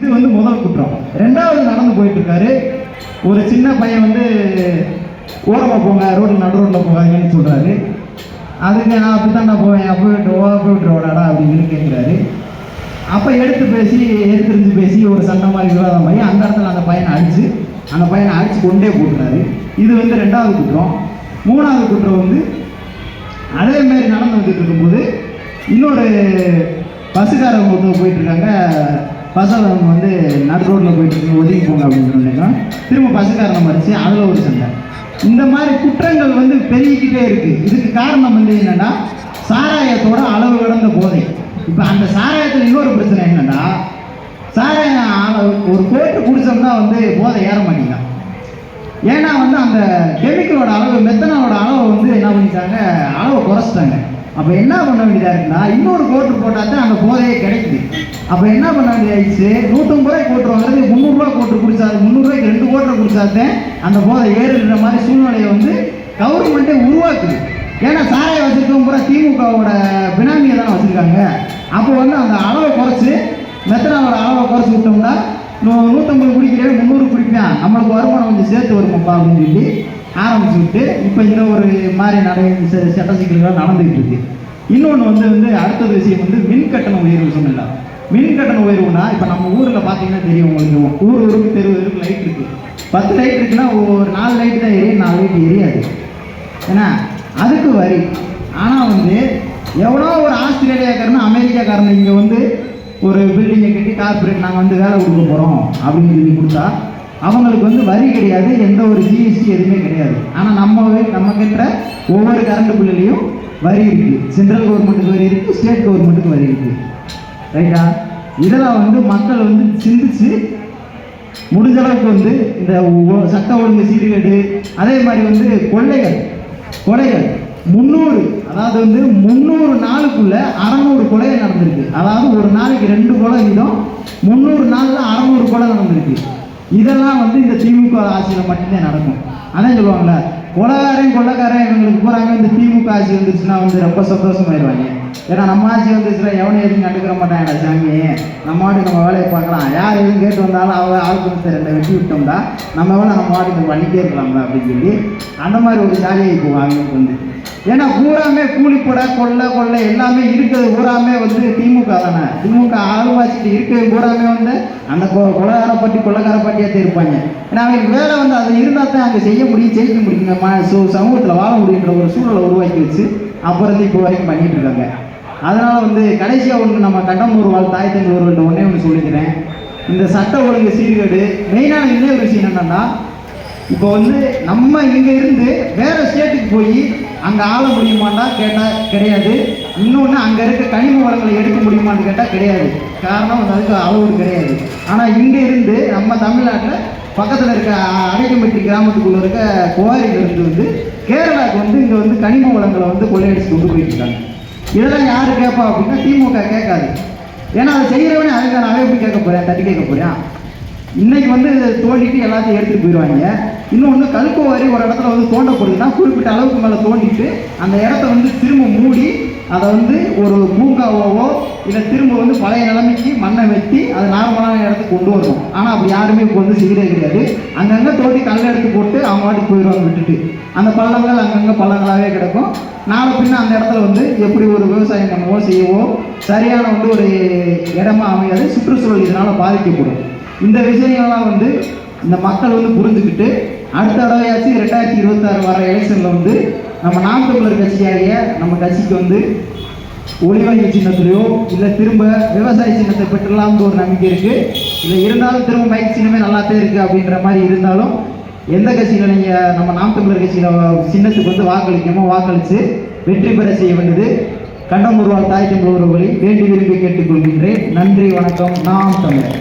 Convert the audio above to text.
இது வந்து முதல் குற்றம். ரெண்டாவது நடந்து போயிட்டு இருக்காரு ஒரு சின்ன பையன் வந்து ஓரமாக போங்க ரோடு நடு ரோட்டில் போகாதீங்கன்னு சொல்கிறாரு அதுக்கு நான் அப்படித்தான்டா போவேன் அப்போ விட்டு ஓ அப்போ விட்டு ஓடாடா அப்படின்னு கேட்குறாரு அப்போ எடுத்து பேசி எடுத்துருந்து பேசி ஒரு சண்டை மாதிரி விவாதம் பண்ணி அந்த இடத்துல அந்த பையனை அடித்து அந்த பையனை அடித்து கொண்டே போட்டுறாரு. இது வந்து ரெண்டாவது குற்றம். மூணாவது குற்றம் வந்து அதே மாதிரி நடந்து வந்துட்டு இருக்கும்போது இன்னொரு பஸ்ஸுக்காரங்க ஒருத்தவங்க போயிட்டுருக்காங்க. பசங்க அவங்க வந்து நடு ரோட்டில் போயிட்டு இருக்கு ஒதுங்கி போங்க அப்படின்னு சொன்னாங்க திரும்ப பசுக்காரனை மறிச்சு அதில் ஒரு சண்டை. இந்த மாதிரி குற்றங்கள் வந்து பெருகிக்கிட்டே இருக்கு. இதுக்கு காரணம் வந்து என்னன்னா சாராயத்தோட அளவு கடந்த போதை. இப்போ அந்த சாராயத்தில் இன்னொரு பிரச்சனை என்னன்னா சாராயம் அளவு- ஒரு கோட்டு குடிச்சோம்னா வந்து போதை ஏற மாட்டேங்கிறான் ஏன்னா வந்து அந்த கெமிக்கலோட அளவு மெத்தனாலோட அளவை வந்து என்ன பண்ணிட்டாங்க அளவை குறைச்சிட்டாங்க. அப்போ என்ன பண்ண வேண்டியதாக இருக்குன்னா இன்னொரு கோட்டு போட்டால் தான் அந்த போதையே கிடைக்குது. அப்போ என்ன பண்ண வேண்டியதாகிடுச்சு நூற்றம்பது ரூபாய் கோட்டு வாங்குறது முந்நூறுரூவா கோட்டு குடிச்சா முந்நூறுரூவாய்க்கு ரெண்டு கோட்டை குடிச்சாதான் அந்த போதை ஏறுன்ற மாதிரி சூழ்நிலையை வந்து கவர்மெண்ட்டே உருவாக்குது. ஏன்னா சாராய வச்சிருக்கவங்க பூரா திமுகவோட பினாமியை தானே வச்சுருக்காங்க. அப்போ வந்து அந்த அளவை குறைச்சி மெத்தனாவோட அளவை குறைச்சி விட்டோம்னா நூ- நூற்றம்பது குடிக்கிறேன் முந்நூறு குடிப்பேன் நம்மளுக்கு வருமானம் கொஞ்சம் சேர்த்து வருமாப்பா அப்படின்னு சொல்லி ஆரம்பிச்சுட்டு இப்போ இந்த ஒரு மாதிரி நடை சட்ட சிக்கல்கள் நடந்துகிட்டு இருக்கு இன்னொன்று வந்து வந்து அடுத்த விஷயம் வந்து மின் கட்டண உயர்வு சொன்னல மின் கட்டண உயர்வுனா இப்போ நம்ம ஊரில் பார்த்தீங்கன்னா தெரியும் உங்களுக்கு. ஊர் ஊருக்கு தெரு ஊருக்கு லைட் இருக்கு. பத்து லைட் இருக்குன்னா ஒரு நாலு லைட் தான் எரியும் நாலு லைட் எரியாது. ஏன்னா அதுக்கு வரி. ஆனால் வந்து எவ்வளோ ஒரு ஆஸ்திரேலியாக்காரன் அமெரிக்காக்காரன் இங்கே வந்து ஒரு பில்டிங்கை கட்டி கார்பரேட் நாங்கள் வந்து வேலை கொடுக்க போகிறோம் அப்படின்னு சொல்லி கொடுத்தா அவங்களுக்கு வந்து வரி கிடையாது எந்த ஒரு ஜிஎஸ்டி எதுவுமே கிடையாது. ஆனால் நம்ம வே- நம்ம ஒவ்வொரு கரண்ட் பில்லுலையும் வரி இருக்குது சென்ட்ரல் கவர்மெண்ட்டுக்கு வரி இருக்குது ஸ்டேட் கவர்மெண்ட்டுக்கு வரி இருக்குது ரைட்டா இதெல்லாம் வந்து மக்கள் வந்து சிந்திச்சு முடிஞ்ச அளவுக்கு வந்து இந்த சட்ட ஒழுங்கு சீர்கேடு அதே மாதிரி வந்து கொள்ளைகள் கொலைகள். முந்நூறு அதாவது வந்து முந்நூறு நாளுக்குள்ள அறநூறு கொலை நடந்திருக்கு. அதாவது ஒரு நாளைக்கு ரெண்டு கொலை வீதம் முந்நூறு நாளில் அறநூறு கொலை நடந்திருக்கு. இதெல்லாம் வந்து இந்த திமுக ஆட்சியில் மட்டும்தான் நடக்கும். அதான் சொல்லுவாங்களே கொலைகாரன் கொள்ளக்காரன் இவங்களுக்கு போகிறாங்க இந்த திமுக ஆட்சி வந்துச்சுன்னா வந்து ரொம்ப சந்தோஷமாயிருவாங்க. ஏன்னா நம்ம ஆட்சி வந்துச்சுன்னா எவனை எதுவும் கண்டுக்கிற மாட்டாங்கடா சாமி. நம்ம வாட்டி நம்ம வேலையை பார்க்கலாம். யார் எதுவும் கேட்டு வந்தாலும் அவ ஆளுக்கு ரெண்டை வெட்டி விட்டோம்டா. நம்ம வேலை நம்ம வாட்டி பண்ணிட்டே இருக்கலாம்டா அப்படின்னு சொல்லி அந்த மாதிரி ஒரு ஜாலியை இப்போ வாங்கிட்டு வந்து. ஏன்னா பூராமே கூலிப்பட கொள்ளை கொள்ளை எல்லாமே இருக்கிறது பூராமே வந்து திமுக தானே. திமுக ஆளுவாச்சிட்டு இருக்கிறது பூராமே வந்து அந்த கொ- கொலைகார பட்டி கொள்ளைக்கார பட்டியாக இருப்பாங்க ஏன்னா அவங்களுக்கு வேலை வந்து அது இருந்தால் தான் அங்கே செய்ய முடியும் ஜெயிக்க முடியுங்க. ம சு சமூகத்தில் வாழ முடியுன்ற ஒரு சூழலை உருவாக்கி வச்சு அப்புறம் இப்போ வரைக்கும் பண்ணிட்டு இருக்காங்க. அதனால் வந்து கடைசியாக ஒன்று நம்ம கண்டம்பூர் ஒரு வாழ் தாய் தந்தை ஒருவர்கிட்ட ஒன்றே ஒன்று சொல்லிக்கிறேன். இந்த சட்ட ஒழுங்கு சீர்கேடு மெயினான இன்னொரு விஷயம் என்னென்னா இப்போ வந்து நம்ம இங்கே இருந்து வேறு ஸ்டேட்டுக்கு போய் அங்கே ஆள முடியுமாண்டா கேட்டால் கிடையாது. இன்னொன்று அங்கே இருக்க கனிம வளங்களை எடுக்க முடியுமான்னு கேட்டால் கிடையாது. காரணம் அதுக்கு அளவு கிடையாது. ஆனால் இங்கே இருந்து நம்ம தமிழ்நாட்டில் பக்கத்தில் இருக்க அடைக்கம்பட்டி கிராமத்துக்குள்ளே இருக்க குவாரியிலிருந்து வந்து கேரளாவுக்கு வந்து இங்கே வந்து கனிம வளங்களை வந்து கொள்ளையடிச்சு கொண்டு போயிட்டு இருக்காங்க இதெல்லாம் யார் கேட்பா அப்படின்னா திமுக கேட்காது. ஏன்னா அதை செய்கிறவனே அதுக்கு நான் எப்படி கேட்க போகிறேன் தட்டி கேட்க போகிறேன் இன்னைக்கு வந்து தோண்டிட்டு எல்லாத்தையும் எடுத்துகிட்டு போயிடுவாங்க. இன்னொன்று கல்கோ வாரி ஒரு இடத்துல வந்து தோண்டப்படுதுன்னா குறிப்பிட்ட அளவுக்கு மேலே தோண்டிட்டு அந்த இடத்த வந்து திரும்ப மூடி அதை வந்து ஒரு பூங்காவோவோ இல்லை திரும்ப வந்து பழைய நிலைமைக்கு மண்ணை வெட்டி அது நார்மலான இடத்துக்கு கொண்டு வரணும். ஆனால் அப்படி யாருமே இப்போ வந்து செய்யறே கிடையாது. அங்கங்கே தோட்டி கல் எடுத்து போட்டு அவங்க வாட்டுக்கு போயிடுவாங்க விட்டுட்டு. அந்த பள்ளங்கள் அங்கங்கே பள்ளங்களாகவே கிடக்கும். நாளை பின்ன அந்த இடத்துல வந்து எப்படி ஒரு விவசாயம் பண்ணவோ செய்யவோ சரியான வந்து ஒரு இடமா அமையாது சுற்றுச்சூழல் இதனால் பாதிக்கப்படும். இந்த விஷயங்கள்லாம் வந்து இந்த மக்கள் வந்து புரிஞ்சுக்கிட்டு அடுத்த தடவையாச்சும் ரெண்டாயிரத்தி இருபத்தாறு வர எலெக்ஷனில் வந்து நம்ம நாம் தமிழர் கட்சியாகிய நம்ம கட்சிக்கு வந்து ஒளிவங்கி சின்னத்திலையோ இல்லை திரும்ப விவசாய சின்னத்தை பெற்றலாம்னு ஒரு நம்பிக்கை இருக்குது இல்லை இருந்தாலும் திரும்ப மைக் சின்னமே நல்லாத்தே இருக்குது அப்படின்ற மாதிரி இருந்தாலும் எந்த கட்சியில் நீங்கள் நம்ம நாம் தமிழர் கட்சியில் சின்னத்துக்கு வந்து வாக்களிக்கமோ வாக்களித்து வெற்றி பெற செய்ய வேண்டியது கண்டம் உருவால் தாய் தமிழ் உறவுகளை வேண்டி விரும்பி கேட்டுக்கொள்கின்றேன். நன்றி வணக்கம். நாம் தமிழர்.